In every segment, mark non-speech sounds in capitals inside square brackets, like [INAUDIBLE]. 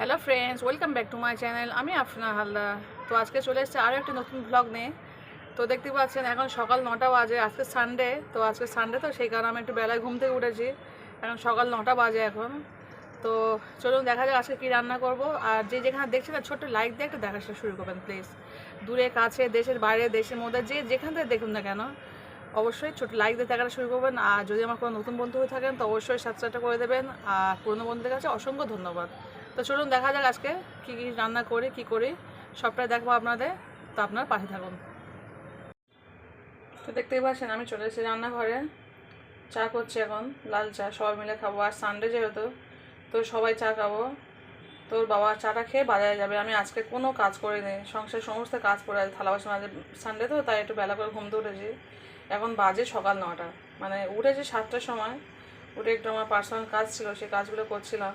Hello friends welcome back to my channel আমি আফরিনা হালদার। তো আজকে চলে এসেছে আরও একটি নতুন ব্লগ নিয়ে। তো দেখতে পাচ্ছেন, এখন সকাল নটা বাজে। আজকে সানডে তো আজকে সানডে তো সেই কারণে আমি একটু বেলায় ঘুম থেকে উঠেছি। এখন সকাল নটা বাজে এখন। তো চলুন দেখা যাক আজকে কী রান্না করব। আর যে যেখানে দেখছেন না ছোট্ট লাইক দিয়ে একটু দেখা শুরু করবেন প্লিজ দূরে, কাছে, দেশের বাইরে, দেশের মধ্যে, যে যেখান থেকে দেখুন না কেন, অবশ্যই ছোট লাইক দিয়ে দেখাটা শুরু করবেন। আর যদি আমার কোনো নতুন বন্ধু হয়ে থাকেন, তো অবশ্যই সাবস্ক্রাইবটা করে দেবেন। আর পুরনো বন্ধুদের কাছে অসংখ্য ধন্যবাদ। তো চলুন দেখা যাক আজকে কী কী রান্না করে, কী করে। সবটাই দেখব আপনাদের। তো আপনার পাশে থাকুন। তো দেখতেই পাচ্ছেন, আমি চলে এসেছি রান্নাঘরে। চা করছি এখন, লাল চা, সবাই মিলে খাব। আর সানডে যেহেতু, তো সবাই চা খাব। তোর বাবা চাটা খেয়ে বাজারে যাবে। আমি আজকে কোনো কাজ করিনি। সংসার সমস্ত কাজ করে আছে। থালা বাসন মাঝে সানডে তো, তাই একটু বেলা করে ঘুমতে উঠেছি। এখন বাজে সকাল নটা মানে উঠেছি সাতটার সময়। উঠে একটু আমার পার্সোনাল কাজ ছিল, সেই কাজগুলো করছিলাম।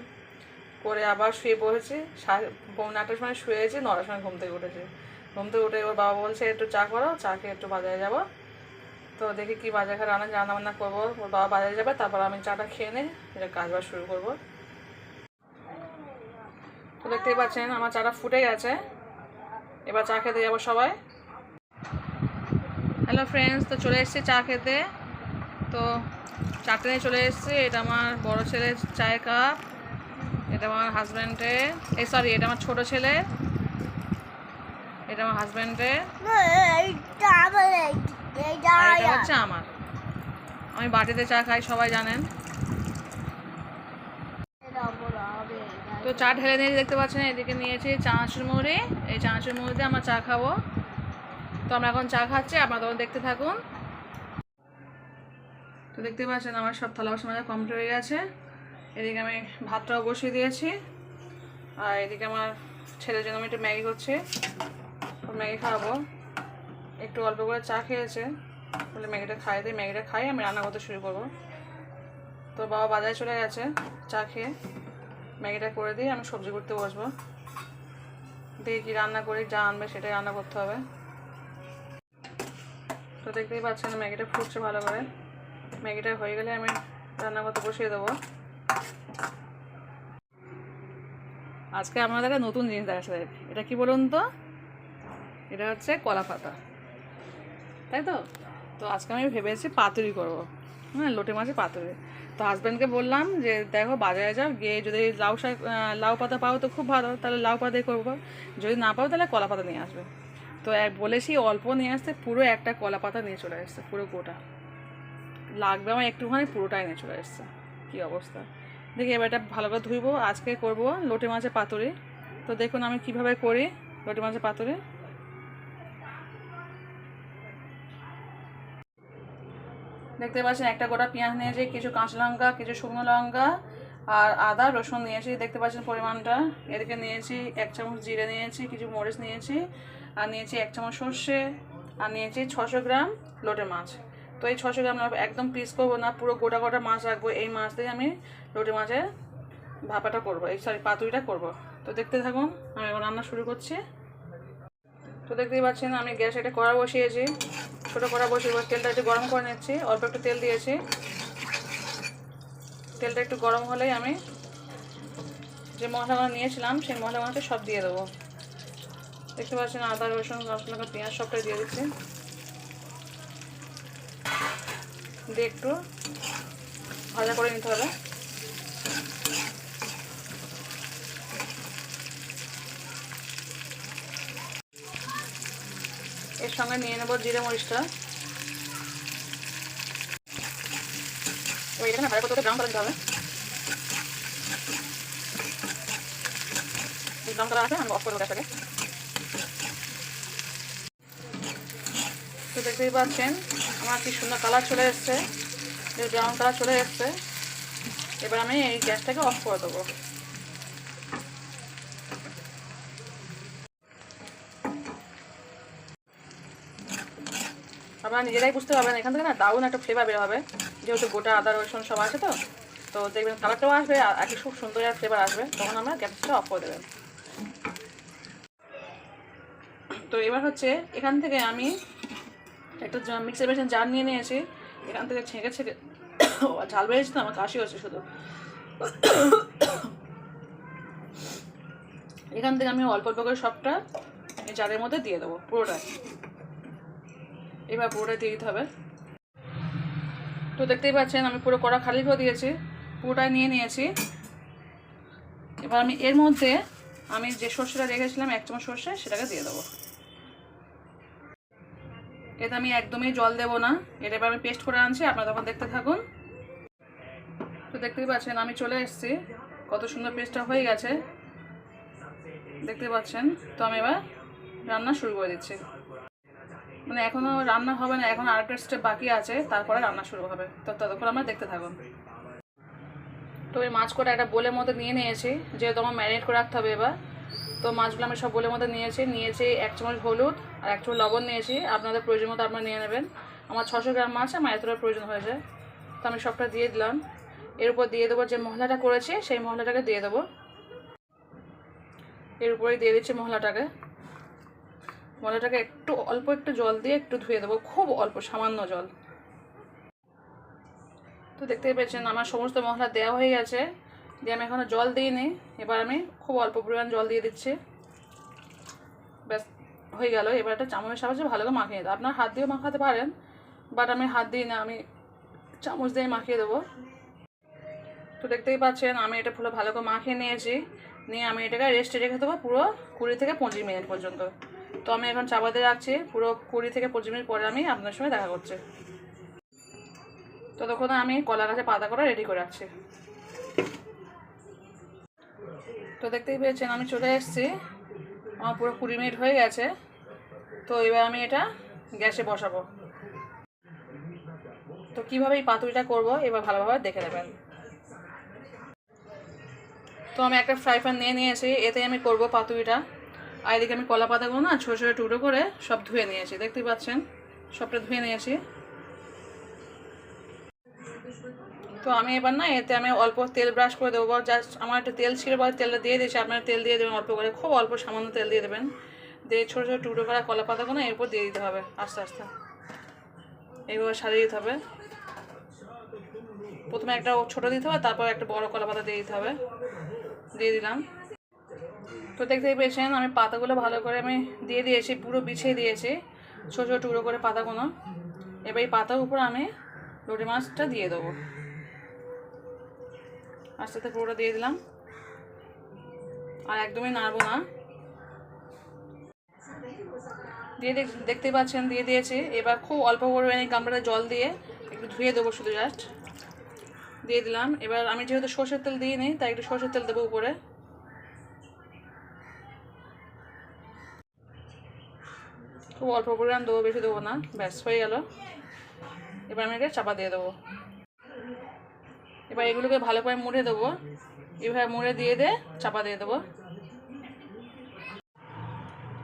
করে আবার শুয়ে পড়েছি আটটার সময় শুয়েছি নটার সময় ঘুম থেকে উঠেছি। ঘুম থেকে উঠে ওর বাবা বলছে, একটু চা করো, চা খেয়ে একটু বাজারে যাব। তো দেখি কি বাজার ঘাট রান্না রান্না বান্না করব। ওর বাবা বাজারে যাবে, তারপর আমি চাটা খেয়ে নিই এটা কাজ বাজ শুরু করব। তো দেখতেই পাচ্ছেন, আমার চাটা ফুটে গেছে। এবার চা খেতে যাব সবাই। হ্যালো ফ্রেন্ডস তো চলে এসেছি চা খেতে। তো চারটে নিয়ে চলে এসেছি, এটা আমার বড় ছেলের চায়ের কাপ এটা আমার হাজব্যান্ডে এই সরি এটা আমার ছোট ছেলে। এটা আমার হাজব্যান্ডে হচ্ছে আমার। আমি বাটিতে চা খাই, সবাই জানেন। তো চা ঢেলে নিয়ে দেখতে পাচ্ছেন, এদিকে নিয়েছি চানাচুর মুড়ি। এই চানাচুর মুড়িতে আমরা চা খাব। তো আমরা এখন চা খাচ্ছি, আপনারা তখন দেখতে থাকুন। তো দেখতে পাচ্ছেন, আমার সব থালা বাসন কমপ্লিট হয়ে গেছে। এদিকে আমি ভাতটাও বসিয়ে দিয়েছি, আর এদিকে আমার ছেলের জন্য আমি একটু ম্যাগি করছি। ম্যাগি খাওয়াবো। একটু অল্প করে চা খেয়েছে, বলে ম্যাগিটা খাই দিই ম্যাগিটা খাই, আমি রান্না করতে শুরু করব। তো বাবা বাজারে চলে গেছে, চা খেয়ে ম্যাগিটা করে দিই আমি সবজি করতে বসবো। দিয়ে কী রান্না করি, যা আনবে সেটাই রান্না করতে হবে। তো দেখতেই পাচ্ছেন ম্যাগিটা ফুটছে ভালো করে। ম্যাগিটা হয়ে গেলে আমি রান্না করতে বসিয়ে দেবো। আজকে আপনাদের একটা নতুন জিনিস দেখাচ্ছে এটা কি বলুন তো? এটা হচ্ছে কলা পাতা। তাই তো? তো আজকে আমি ভেবেছি পাতুরি করব। হ্যাঁ লোটে মাছের পাতুরি। তো হাজব্যান্ডকে বললাম যে, দেখো, বাজারে যাও, গিয়ে যদি লাউ শাক লাউ পাতা পাও তো খুব ভালো, তাহলে লাউ পাতাই করব। যদি না পাও, তাহলে কলা পাতা নিয়ে আসবে। তো এক বলেছি অল্প নিয়ে আসতে, পুরো একটা কলা পাতা নিয়ে চলে এসছে পুরো গোটা। লাগবে আমার একটুখানি, পুরোটাই নিয়ে চলে এসছে কী অবস্থা? দেখি এবার এটা ভালো করে ধুইবো। আজকে করব লোটে মাছের পাতুরি। তো দেখুন আমি কীভাবে করি লোটে মাছের পাতুরি। দেখতে পাচ্ছেন, একটা গোটা পেঁয়াজ নিয়েছি, কিছু কাঁচা লঙ্কা, কিছু শুকনো লঙ্কা, আর আদা, রসুন নিয়েছি। দেখতে পাচ্ছেন পরিমাণটা। এদিকে নিয়েছি এক চামচ জিরে নিয়েছি, কিছু মরিচ নিয়েছি, আর নিয়েছি এক চামচ সর্ষে, আর নিয়েছি ছশো গ্রাম লোটে মাছ। তো এই ছশো গ্রাম একদম পিস করব না, পুরো গোটা গোটা মাছ রাখব। এই মাছ দিয়ে আমি লোটে মাছের ভাপাটা করব। এই সরি পাতুরিটা করব। তো দেখতে থাকুন, আমি এবার রান্না শুরু করছি। তো দেখতেই পাচ্ছেন, আমি গ্যাসে একটা কড়া বসিয়েছি। ছোটো কড়া বসিয়ে তেলটা একটু গরম করে নিচ্ছি। অল্প একটু তেল দিয়েছি। তেলটা একটু গরম হলেই আমি যে মশলাগুলো নিয়েছিলাম, সেই মশলাগুলোকে সব দিয়ে দেবো। দেখতে পাচ্ছেন, আদা, রসুন রসুন পেঁয়াজ সবটাই দিয়ে দিচ্ছি। দিয়ে একটু ভাজা করে নিতে হবে। এর সঙ্গে নিয়ে নেব জিরে মরিচটা। ওই এখানে ভাজা করতে ব্রাউন কালার দিতে কালার আছে আমি অফ করে তো দেখতেই পাচ্ছেন আমার কি সুন্দর কালার চলে এসছে? ব্রাউন কালার চলে এসছে। এবার আমি এই গ্যাসটাকে অফ করে দেবো। আপনারা নিজেরাই বুঝতে পারবেন, এখান থেকে না দারুণ একটা ফ্লেভার বের হবে। যেহেতু গোটা আদা, রসুন সব আছে তো তো দেখবেন কালারটাও আসবে আর একই খুব সুন্দর একটা ফ্লেভার আসবে, তখন আমরা গ্যাসটা অফ করে দেবেন। তো এবার হচ্ছে এখান থেকে আমি একটা মিক্সার মেশিন জার নিয়ে নিয়েছি, এখান থেকে ছেঁকে ছেঁকে [COUGHS] ঝাল বেড়েছে তো, আমার কাশি হচ্ছে শুধু। [COUGHS] এখান থেকে আমি অল্প অল্প করে সবটা জারের মধ্যে দিয়ে দেবো পুরোটা এবার পুরোটা দিয়ে দিতে হবে। তো দেখতেই পাচ্ছেন, আমি পুরো কড়া খালি করে দিয়েছি পুরোটা নিয়ে নিয়েছি। এবার আমি এর মধ্যে আমি যে সর্ষেটা রেখেছিলাম, এক চামচ সর্ষে, সেটাকে দিয়ে দেবো। এতে আমি একদমই জল দেবো না। এটা এবার আমি পেস্ট করে আনছি, আপনারা তখন দেখতে থাকুন। তো দেখতেই পাচ্ছেন, আমি চলে এসেছি। কত সুন্দর পেস্টটা হয়ে গেছে। দেখতে পাচ্ছেন, তো আমি এবার রান্না শুরু করে দিচ্ছি। মানে এখনও রান্না হবে না, এখন আরেকটা স্টেপ বাকি আছে, তারপরে রান্না শুরু হবে। তো ততক্ষণ আমরা দেখতে থাকুন। তো এই মাছ করে একটা বোলের মধ্যে নিয়ে নিয়েছি, যেহেতু আমার ম্যারিনেট করে রাখতে হবে এবার। তো মাছগুলো আমি সব বোলের মধ্যে নিয়েছি নিয়েছি এক চামচ হলুদ আর এক চামচ লবণ নিয়েছি। আপনাদের প্রয়োজন মতো আপনারা নিয়ে নেবেন। আমার ছশো গ্রাম মাছ আমার এতটা প্রয়োজন হয়ে যায় তো আমি সবটা দিয়ে দিলাম। এর উপর দিয়ে দেবো যে মশলাটা করেছি, সেই মশলাটাকে দিয়ে দেবো। এর উপরেই দিয়ে দিচ্ছি মশলাটাকে মশলাটাকে একটু অল্প একটু জল দিয়ে একটু ধুয়ে দেবো, খুব অল্প, সামান্য জল। তো দেখতেই পেয়েছেন, আমার সমস্ত মশলা দেওয়া হয়ে গেছে। দিয়ে আমি এখনও জল দিইনি। এবার আমি খুব অল্প পরিমাণ জল দিয়ে দিচ্ছি। ব্যাস, হয়ে গেল। এবার একটা চামচের সাহায্যে ভালো করে মাখিয়ে দেবো আপনার হাত দিয়েও মাখাতে পারেন, বাট আমি হাত দিই না, আমি চামচ দিয়ে মাখিয়ে দেবো। তো দেখতেই পাচ্ছেন, আমি এটা পুরো ভালো করে মাখিয়ে নিয়েছি। নিয়ে আমি এটাকে রেস্টে রেখে দেবো পুরো কুড়ি থেকে পঁচিশ মিনিট পর্যন্ত। তো আমি এখন চাপাতে রাখছি, পুরো কুড়ি থেকে পঁচিশ মিনিট পরে আমি আপনার সঙ্গে দেখা করছি। ততক্ষণ আমি কলা গাছে পাতা করে রেডি করে রাখছি। তো দেখতেই পেয়েছেন, আমি চলে এসেছি। আমার পুরো কুড়ি মিনিট হয়ে গেছে। তো এবার আমি এটা গ্যাসে বসাবো। তো কীভাবে এই পাতুরিটা করব, এবার ভালোভাবে দেখে নেবেন। তো আমি একটা ফ্রাই প্যান নিয়ে নিয়েছি এতে আমি করব পাতুরিটা। আর এদিকে আমি কলা পাতাগুলো না ছোটো ছোটো টুকরো করে সব ধুয়ে নিয়েছি, দেখতেই পাচ্ছেন? সবটা ধুয়ে নিয়েছি। তো আমি এবার না এতে আমি অল্প তেল ব্রাশ করে দেবো। জাস্ট আমার একটা তেল ছিল বলে তেলটা দিয়ে দিয়েছি। আপনারা তেল দিয়ে দেবেন অল্প করে। খুব অল্প সামান্য তেল দিয়ে দেবেন। দিয়ে ছোটো ছোটো টুকরো করা কলা পাতাগুলো এরপর দিয়ে দিতে হবে আস্তে আস্তে। এইভাবে সারিয়ে দিতে হবে। প্রথমে একটা ছোটো দিতে হবে, তারপর একটা বড় কলা পাতা দিয়ে দিতে হবে। দিয়ে দিলাম। তো দেখতেই পেয়েছেন, আমি পাতাগুলো ভালো করে আমি দিয়ে দিয়েছি, পুরো বিছিয়ে দিয়েছি, ছোটো ছোটো টুকরো করে পাতাগুলো। এবার এই পাতার উপর আমি রুটি মাছটা দিয়ে দেবো। আস্তে পুরোটা দিয়ে দিলাম। আর একদমই নাড়বো না। দিয়ে দেখ দেখতেই পাচ্ছেন, দিয়ে দিয়েছি। এবার খুব অল্প পরিমাণে গামলাটা জল দিয়ে একটু ধুয়ে দেবো শুধু জাস্ট দিয়ে দিলাম। এবার আমি যেহেতু সর্ষের তেল দিয়ে নিই তাই একটু সর্ষের তেল দেবো উপরে। খুব অল্প পরিমাণ দেবো, বেশি দেবো না। ব্যাস, হয়ে গেল। এবার আমি এটা চাপা দিয়ে দেবো। এবার এগুলোকে ভালো করে মুড়ে দেবো। এভাবে মুড়ে দিয়ে দিয়ে চাপা দিয়ে দেবো।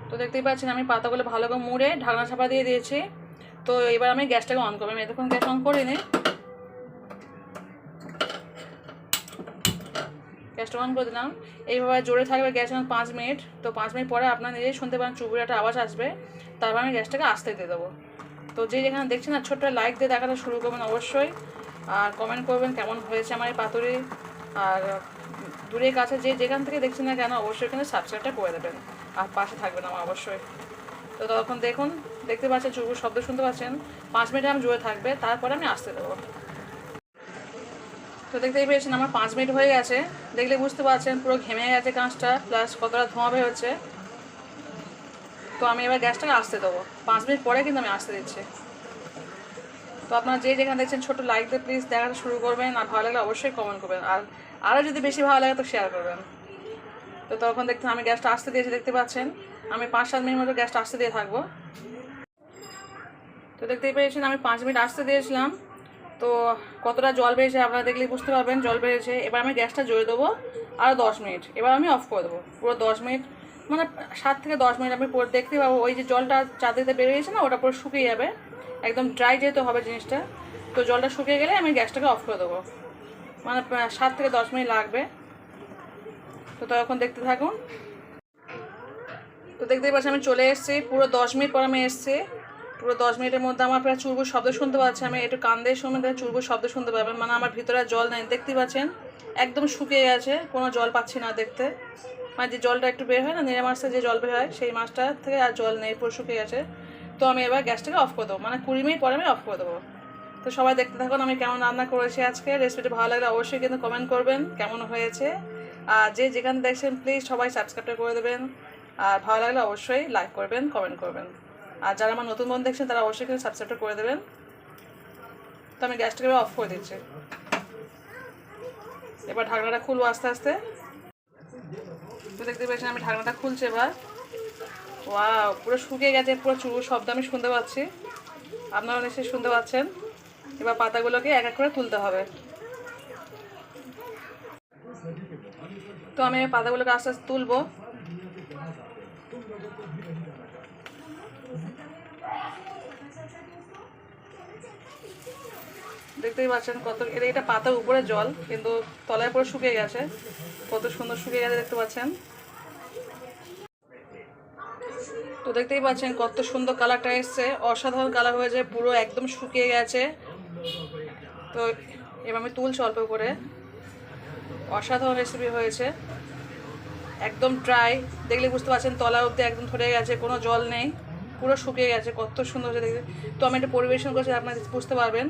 তো দেখতেই পাচ্ছেন, আমি পাতাগুলো ভালো করে মুড়ে ঢাকনা চাপা দিয়ে দিয়েছি। তো এবার আমি গ্যাসটাকে অন করব। আমি এতক্ষণ গ্যাস অন করিনি। গ্যাসটা অন করে দিলাম। এইভাবে জোরে থাকবে গ্যাস এখন পাঁচ মিনিট। তো পাঁচ মিনিট পরে আপনার নিজেই শুনতে পারেন চুবুর একটা আওয়াজ আসবে। তারপর আমি গ্যাসটাকে আস্তে দিয়ে দেবো। তো যে যেখানে দেখছেন না, ছোট্ট লাইক দিয়ে দেখাটা শুরু করবেন অবশ্যই। আর কমেন্ট করবেন কেমন হয়েছে আমার এই পাতুরি। আর দূরে কাছে যে যেখান থেকে দেখছেন না কেন, অবশ্যই কিন্তু সাবস্ক্রাইবটা করে দেবেন। আর পাশে থাকবেন আমার অবশ্যই। তো তখন দেখুন, দেখতে পাচ্ছেন চুবুর শব্দ শুনতে পাচ্ছেন। পাঁচ মিনিট আমি জোরে থাকবে, তারপরে আমি আসতে দেবো। তো দেখতেই পেয়েছেন, আমার পাঁচ মিনিট হয়ে গেছে। দেখলে বুঝতে পারছেন, পুরো ঘেমে গেছে কাঁচটা প্লাস কতটা ধোঁয়া বের হচ্ছে। তো আমি এবার গ্যাসটাকে আসতে দেবো। পাঁচ মিনিট পরে কিন্তু আমি আসতে দিচ্ছি। তো আপনারা যে যেখানে দেখছেন ছোটো লাইক দিয়ে প্লিজ দেখাটা শুরু করবেন, আর ভালো লাগলে অবশ্যই কমেন্ট করবেন। আর আরও যদি বেশি ভালো লাগে তো শেয়ার করবেন। তো তখন দেখতে আমি গ্যাসটা আসতে দিয়েছি, দেখতে পাচ্ছেন? আমি পাঁচ সাত মিনিট মতো গ্যাসটা আসতে দিয়ে থাকব। তো দেখতেই পেয়েছেন, আমি পাঁচ মিনিট আসতে দিয়েছিলাম। তো কতটা জল বেড়েছে আপনারা দেখলেই বুঝতে পারবেন, জল বেড়েছে। এবার আমি গ্যাসটা জোরে দেবো আরও দশ মিনিট। এবার আমি অফ করে দেবো, পুরো দশ মিনিট। মানে সাত থেকে দশ মিনিট আমি দেখতে পাবো, ওই যে জলটা চাঁদিতে বেড়ে গেছে না, ওটা পুরো শুকিয়ে যাবে। একদম ড্রাই যেহেতু হবে জিনিসটা, তো জলটা শুকিয়ে গেলে আমি গ্যাসটাকে অফ করে দেবো। মানে সাত থেকে দশ মিনিট লাগবে। তো তখন দেখতে থাকুন। তো দেখতেই পাচ্ছি আমি চলে এসেছি। পুরো দশ মিনিট পর আমি এসেছি। পুরো দশ মিনিটের মধ্যে আমার প্রায় চুরবুর শব্দ শুনতে পাচ্ছি। আমি একটু কান দিয়ে শুনবেন, তাহলে চুরবুর শব্দ শুনতে পাবেন। মানে আমার ভিতরে জল নেই, দেখতেই পাচ্ছেন? একদম শুকিয়ে গেছে, কোনো জল পাচ্ছি না দেখতে। মানে যে জলটা একটু বের হয় না মাছটা যে জল বের হয়, সেই মাছটা থেকে আর জল নেই, পুরো শুকিয়ে গেছে। তো আমি এবার গ্যাসটাকে অফ করে দেবো। মানে কুড়ি মিনিট পরে আমি অফ করে দেবো। তো সবাই দেখতে থাকুন আমি কেমন রান্না করেছি আজকে। রেসিপিটি ভালো লাগলে অবশ্যই কিন্তু কমেন্ট করবেন, কেমন হয়েছে। আর যে যেখানে দেখছেন প্লিজ সবাই সাবস্ক্রাইব করে দেবেন। আর ভালো লাগলে অবশ্যই লাইক করবেন কমেন্ট করবেন। আর যারা আমার নতুন বন্ধু দেখছেন, তারা অবশ্যই কিন্তু সাবস্ক্রাইব করে দেবেন। তো আমি গ্যাসটাকে অফ করে দিচ্ছি। এবার ঢাকনাটা খুলবো আস্তে আস্তে। দেখতে পেয়েছেন আমি ঢাকনাটা খুলছি এবার। ওয়াও পুরো শুকিয়ে গেছে, পুরো চুরু শব্দ আমি শুনতে পাচ্ছি। আপনারা নিশ্চয়ই শুনতে পাচ্ছেন। এবার পাতাগুলোকে এক এক করে তুলতে হবে। তো আমি পাতাগুলোকে আস্তে আস্তে তুলবো। দেখতেই পাচ্ছেন কত, এটা পাতার উপরে জল, কিন্তু তলায় পুরো শুকিয়ে গেছে। কত সুন্দর শুকিয়ে গেছে, দেখতে পাচ্ছেন। তো দেখতেই পাচ্ছেন কত সুন্দর কালারটা এসছে। অসাধারণ কালার হয়েছে পুরো একদম শুকিয়ে গেছে। তো এবার আমি তুলছি অল্প করে। অসাধারণ রেসিপি হয়েছে। একদম ড্রাই দেখলে বুঝতে পারছেন তলা অবধি একদম ধরে গেছে, কোনো জল নেই। পুরো শুকিয়ে গেছে, কত সুন্দর হয়েছে দেখতে। তো আমি এটা পরিবেশন করছি, আপনারা বুঝতে পারবেন।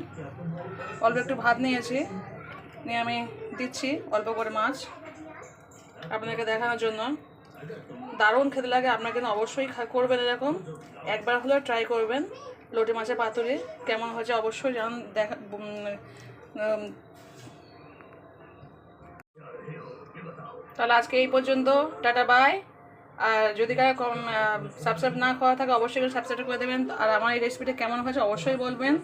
অল্প একটু ভাত নিয়েছি, নিয়ে আমি দিচ্ছি অল্প করে মাছ আপনাকে দেখানোর জন্য। দারুণ খেতে লাগে, আপনার কিন্তু অবশ্যই করবেন এরকম। একবার হলেও ট্রাই করবেন। লোটে মাছের পাতুরি কেমন হয়েছে অবশ্যই জান দেখা তাহলে আজকে এই পর্যন্ত, টাটা বাই আর যদি কারও সাবস্ক্রাইব না করা থাকে, অবশ্যই সাবস্ক্রাইব করে দেবেন। আর আমার এই রেসিপিটা কেমন হয়েছে অবশ্যই বলবেন।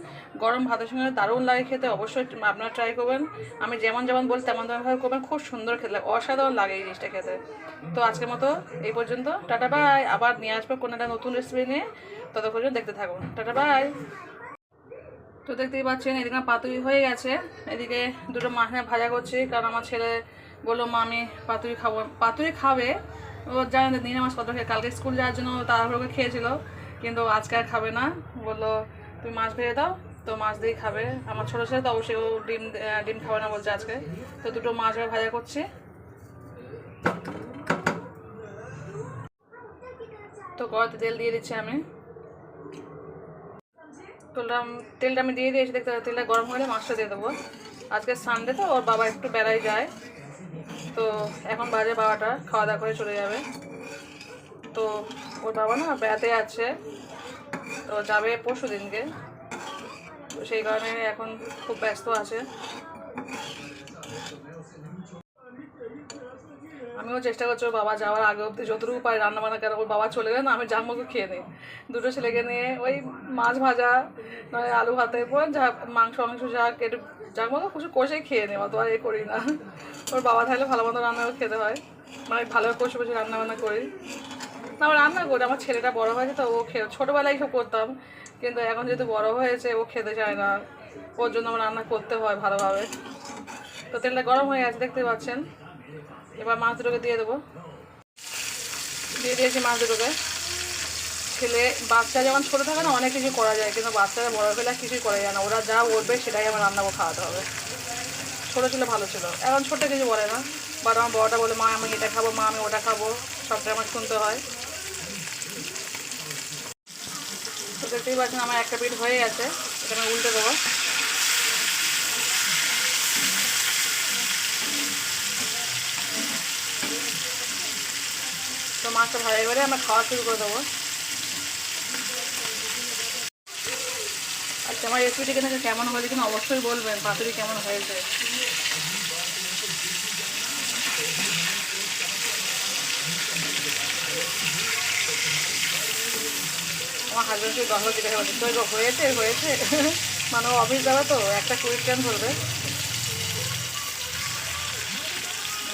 গরম ভাতের সঙ্গে দারুণ লাগে খেতে, অবশ্যই আপনারা ট্রাই করবেন। আমি যেমন যেমন বলি, তেমন তেমনভাবে করবেন। খুব সুন্দর খেতে লাগে, অসাধারণ লাগে এই জিনিসটা খেতে। তো আজকের মতো এই পর্যন্ত। টাটা বাই আবার নিয়ে আসব কোনো একটা নতুন রেসিপি নিয়ে। ততক্ষণ দেখতে থাকুন। টাটা বাই তো দেখতেই পাচ্ছেন, এদিকে পাতুরি হয়ে গেছে। এদিকে দুটো মাছ ভাজা করছি, কারণ আমার ছেলে বলল, মা, আমি পাতুরি খাব। পাতুরি খাবে ও জানেন তো দিনে মাছ কত খেয়ে কালকে স্কুল যাওয়ার জন্য তাড়াহুড়ো করে খেয়েছিল, কিন্তু আজকে আর খাবে না। বলল, তুমি মাছ ভেজে দাও, তো মাছ দিয়েই খাবে। আমার ছোটো ছেলে তো অবশ্যই ও ডিম ডিম খাবে না বলছে আজকে। তো দুটো মাছ ভাজা করছি। তো কড়াতে তেল দিয়ে দিচ্ছি আমি। তেলটা তেলটা আমি দিয়ে দিয়েছি, দেখতে তেলটা গরম হলে মাছটা দিয়ে দেবো। আজকে সানডে তো, ওর বাবা একটু বেড়াই যায়। তো এখন বাজে বাবাটা খাওয়া দাওয়া করে চলে যাবে। তো ওর বাবা না বেড়াতে আছে তো যাবে পরশু দিনকে। তো সেই কারণে এখন খুব ব্যস্ত আছে। আমিও চেষ্টা করছি বাবা যাওয়ার আগে অবধি যতটুকু পাই রান্না বান্না করে ওর বাবা চলে গেলে না আমি জামুকে খেয়ে নিই। দুটো ছেলেকে নিয়ে ওই মাছ ভাজা, নয় আলু ভাতে যা মাংস মাংস যা কেটে জামুকে কিছু কষে খেয়ে নেই অত আর এ করি না। ওর বাবা থাকলে ভালো মতো রান্না করে খেতে হয়। মানে ভালো কষে কষে রান্না বান্না করি। না আমার রান্না করি, আমার ছেলেটা বড় হয়েছে তো ও খেয়ে, ছোটোবেলায় সব করতাম। কিন্তু এখন যেহেতু বড় হয়েছে, ও খেতে চায় না। ওর জন্য আমার রান্না করতে হয় ভালোভাবে। তো তেলটা গরম হয়ে গেছে, দেখতে পাচ্ছেন। এবার মাছ দুটোকে দিয়ে দেবো। দিয়ে দিয়েছি মাছ দুটোকে। ছেলে, বাচ্চা যেমন ছোটো থাকে না, অনেক কিছু করা যায়, কিন্তু বাচ্চারা বড় হলে কিছুই করা যায় না। ওরা যা উঠবে সেটাই আমার রান্না করে খাওয়াতে হবে। ছোটো ছিল ভালো ছিল। এখন ছোটো কিছু বলে না। বাট আমার বড়টা বলে, মা, আমি এটা খাব, মা, আমি ওটা খাব। সবটাই আমার শুনতে হয়। তো দেখতেই পাচ্ছেন আমার একটা পিঠ হয়ে গেছে। এটা আমি উল্টে দেবো। তো মাছটা ভাজা এবারে আমরা খাওয়া শুরু করে দেবো। আচ্ছা আমার রেসিপিটি কিন্তু কেমন হয়েছে কিন্তু অবশ্যই বলবেন পাতুরি কেমন হয়েছে। আমার হাজব্যান্ডকে গল্প জিজ্ঞাসা করছে তো হয়েছে হয়েছে। মানে অফিস যাবে তো, একটা কুড়ি ট্রেন ধরবে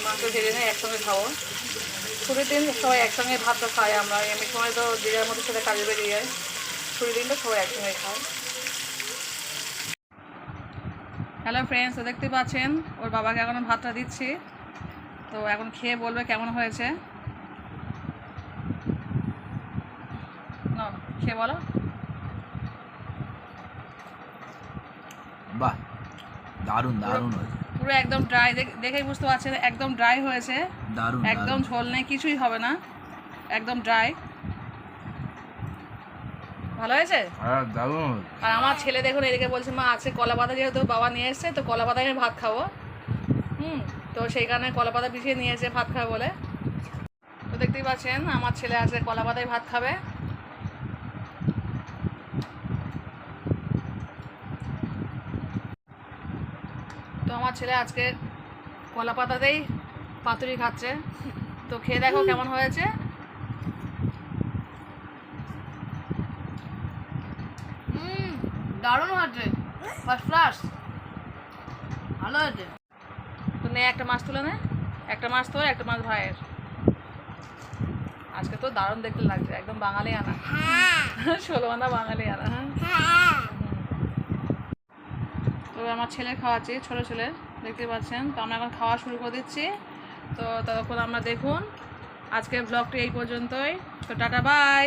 মাংস ভেজে নিয়ে একসঙ্গে খাব। ছুটির দিন সবাই একসঙ্গে ভাতটা খাই আমরা। এমনি সময় তো যার মধ্যে সাথে কাজে বেরিয়ে যায়। ছুটির দিনটা সবাই একসঙ্গে খায়। হ্যালো ফ্রেন্ডস দেখতে পাচ্ছেন ওর বাবাকে এখন ভাতটা দিচ্ছি। তো এখন খেয়ে বলবে কেমন হয়েছে। না খেয়ে বলো। বাহ দারুণ দারুণ হয়েছে। পুরো একদম ড্রাই দেখেই বুঝতে পারছেন একদম ড্রাই হয়েছে। দারুণ একদম ঝোল নেই কিছুই হবে না। একদম ড্রাই ভালো হয়েছে? হ্যাঁ দারুণ। আর আমার ছেলে দেখুন এদিকে বলছে মা আজকে কলা পাতা যেহেতু বাবা নিয়ে এসছে তো কলা পাতায় আমি ভাত খাব। হুম তো সেই কারণে কলা পাতা পিছিয়ে নিয়েছে ভাত খাবে বলে। তো দেখতেই পাচ্ছেন আমার ছেলে আজকে কলা পাতায় ভাত খাবে। তো আমার ছেলে আজকে কলা পাতাতেই পাতুরি খাচ্ছে। তো খেয়ে দেখো কেমন হয়েছে হুম দারুণ হয়েছে। ফার্স্ট ক্লাস ভালো হয়েছে। তো নে, একটা মাছ তুলে নে। একটা মাছ তোর, একটা মাছ ভাইয়ের। আজকে তো দারুণ দেখতে লাগছে, একদম বাঙালি আনা। ষোলো আনা বাঙালি আনা হ্যাঁ? তো আমার ছেলে খাওয়াচ্ছি ছোটো ছেলে দেখতে পাচ্ছেন। তো আমরা এখন খাওয়া শুরু করে দিচ্ছি। তো ততক্ষণ আমরা দেখুন, আজকের ব্লগটি এই পর্যন্তই। তো টাটা বাই